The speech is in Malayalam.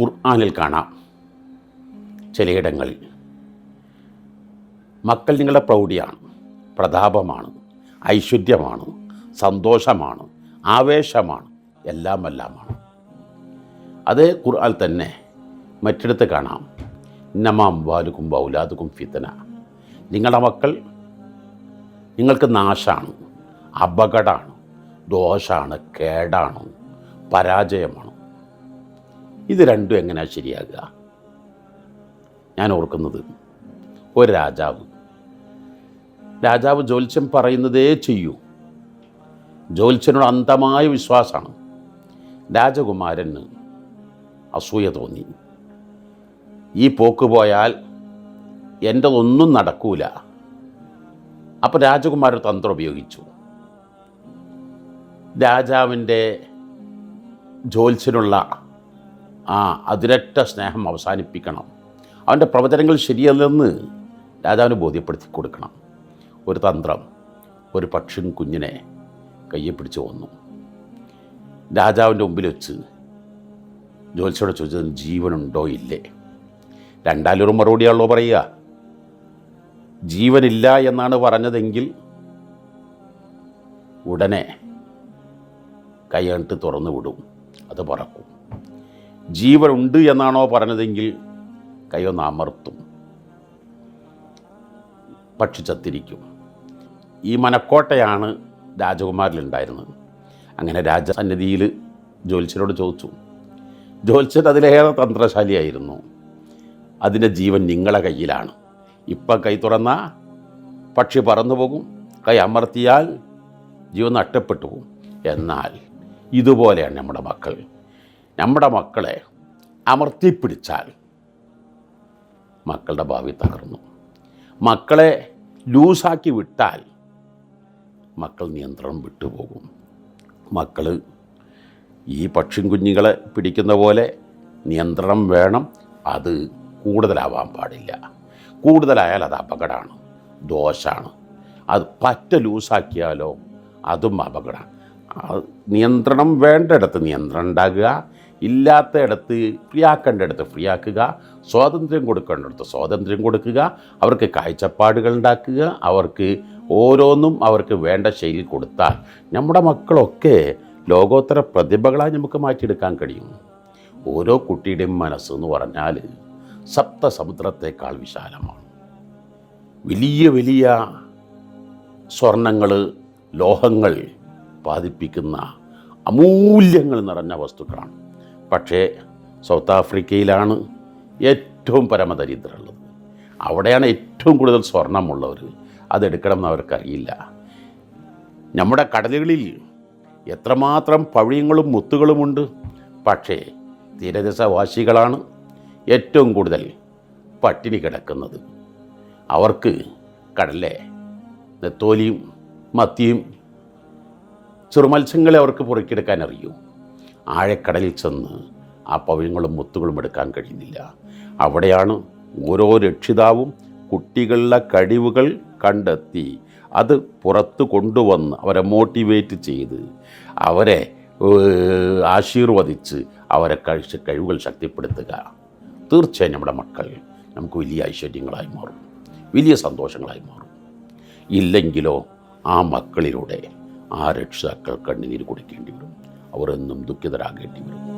ഖുർആാനിൽ കാണാം. ചിലയിടങ്ങളിൽ. മക്കൾ നിങ്ങളുടെ പ്രൗഢിയാണ് പ്രതാപമാണ് ഐശ്വര്യമാണ് സന്തോഷമാണ് ആവേശമാണ് എല്ലാം എല്ലാമാണ് അത് ഖുർആൻ തന്നെ മറ്റിടത്ത് കാണാം. നമാം വാലുക്കും ബൗലാദുക്കും ഫിത്തന. നിങ്ങളുടെ മക്കൾ നിങ്ങൾക്ക് നാശാണ് അപകടമാണ് ദോഷമാണ് കേടാണ് പരാജയമാണ്. ഇത് രണ്ടും എങ്ങനെയാണ് ശരിയാകുക? ഞാൻ ഓർക്കുന്നത് ഒരു രാജാവ്. രാജാവ് ജ്യോത്സ്യം പറയുന്നതേ ചെയ്യൂ. ജ്യോത്സ്യനോട് അന്ധമായ വിശ്വാസമാണ്. രാജകുമാരന് അസൂയ തോന്നി. ഈ പോക്ക് പോയാൽ എന്റെതൊന്നും നടക്കൂല. അപ്പോൾ രാജകുമാരൻ തന്ത്രം ഉപയോഗിച്ചു. രാജാവിന്റെ ജ്യോത്സ്യനുള്ള ആ അതിരറ്റ സ്നേഹം അവസാനിപ്പിക്കണം. അവന്റെ പ്രവചനങ്ങൾ ശരിയല്ലെന്ന് രാജാവിന് ബോധ്യപ്പെടുത്തി കൊടുക്കണം. ഒരു തന്ത്രം ഒരു പക്ഷിൻ കുഞ്ഞിനെ കയ്യെ പിടിച്ചു വന്നു രാജാവിന്റെ മുമ്പിൽ വെച്ച് ജ്യോത്സ്യോട് ചോദിച്ചത് ജീവനുണ്ടോ ഇല്ലേ? രണ്ടാലൊരു മറുപടിയാണല്ലോ പറയുക. ജീവനില്ല എന്നാണ് പറഞ്ഞതെങ്കിൽ ഉടനെ കൈകണ്ടിട്ട് തുറന്നു വിടും. അത് പറക്കും. ജീവനുണ്ട് എന്നാണോ പറഞ്ഞതെങ്കിൽ കൈയൊന്ന് അമർത്തും. പക്ഷി ചത്തിരിക്കും. ഈ മനക്കോട്ടയാണ് രാജകുമാരിലുണ്ടായിരുന്നത്. അങ്ങനെ രാജസന്നിധിയിൽ ജ്യോത്സ്യനോട് ചോദിച്ചു ജ്യോത്സ്യൻ അതിലേറെ തന്ത്രശാലിയായിരുന്നു. അതിന്റെ ജീവൻ നിങ്ങളെ കയ്യിലാണ്. ഇപ്പം കൈ തുറന്ന പക്ഷി പറന്നു പോകും. കൈ അമർത്തിയാൽ ജീവൻ നഷ്ടപ്പെട്ടു പോകും. എന്നാൽ ഇതുപോലെയാണ് നമ്മുടെ മക്കൾ. നമ്മുടെ മക്കളെ അമർത്തിപ്പിടിച്ചാൽ മക്കളുടെ ഭാവി തകർന്നു. മക്കളെ ലൂസാക്കി വിട്ടാൽ മക്കൾ നിയന്ത്രണം വിട്ടുപോകും. മക്കൾ ഈ പക്ഷിൻ കുഞ്ഞുങ്ങളെ പിടിക്കുന്ന പോലെ നിയന്ത്രണം വേണം. അത് കൂടുതലാവാൻ പാടില്ല. കൂടുതലായാൽ അത് അപകടമാണ്. ദോഷമാണ് അത് പറ്റ ലൂസാക്കിയാലോ അതും അപകടമാണ് നിയന്ത്രണം വേണ്ടിടത്ത് നിയന്ത്രണം ഉണ്ടാകുക. ഇല്ലാത്തയിടത്ത് ഫ്രീ ആക്കുക സ്വാതന്ത്ര്യം കൊടുക്കേണ്ടടുത്ത് സ്വാതന്ത്ര്യം കൊടുക്കുക അവർക്ക് കാഴ്ചപ്പാടുകൾ ഉണ്ടാക്കുക അവർക്ക് ഓരോന്നും അവർക്ക് വേണ്ട ശൈലി കൊടുത്താൽ നമ്മുടെ മക്കളൊക്കെ ലോകോത്തര പ്രതിഭകളായി നമുക്ക് മാറ്റിയെടുക്കാൻ കഴിയും. ഓരോ കുട്ടിയുടെയും മനസ്സ് എന്ന് പറഞ്ഞാൽ സപ്തസമുദ്രത്തേക്കാൾ വിശാലമാണ്. വലിയ വലിയ സ്വർണങ്ങൾ ലോഹങ്ങൾ പാതിപ്പിക്കുന്ന അമൂല്യങ്ങൾ നിറഞ്ഞ വസ്തുക്കളാണ്. പക്ഷേ സൗത്ത് ആഫ്രിക്കയിലാണ് ഏറ്റവും പരമദരിദ്രമുള്ളത്. അവിടെയാണ് ഏറ്റവും കൂടുതൽ സ്വർണമുള്ളവർ അതെടുക്കണം എന്ന് അവർക്കറിയില്ല നമ്മുടെ കടലുകളിൽ എത്രമാത്രം പവിഴങ്ങളും മുത്തുകളുമുണ്ട്. പക്ഷേ തീരദേശവാസികളാണ് ഏറ്റവും കൂടുതൽ പട്ടിണി കിടക്കുന്നത്. അവർക്ക് കടലിലെ നെത്തോലിയും മത്തിയും ചെറുമത്സ്യങ്ങളെ അവർക്ക് പുറക്കിയെടുക്കാൻ അറിയൂ ആഴക്കടലിൽ ചെന്ന് ആ പവ്യങ്ങളും മുത്തുകളും എടുക്കാൻ കഴിയുന്നില്ല. അവിടെയാണ് ഓരോ രക്ഷിതാവും കുട്ടികളുടെ കഴിവുകൾ കണ്ടെത്തി അത് പുറത്ത് കൊണ്ടുവന്ന് അവരെ മോട്ടിവേറ്റ് ചെയ്ത് അവരെ ആശീർവദിച്ച് അവരെ കഴിച്ച് കഴിവുകൾ ശക്തിപ്പെടുത്തുക. തീർച്ചയായും നമ്മുടെ മക്കൾ നമുക്ക് വലിയ ഐശ്വര്യങ്ങളായി മാറും. വലിയ സന്തോഷങ്ങളായി മാറും. ഇല്ലെങ്കിലോ ആ മക്കളിലൂടെ ആ രക്ഷിതാക്കൾ കണ്ണുനീര് കുടിക്കേണ്ടി വരും. അവർ എന്നും ദുഃഖിതരാകേണ്ടി വരും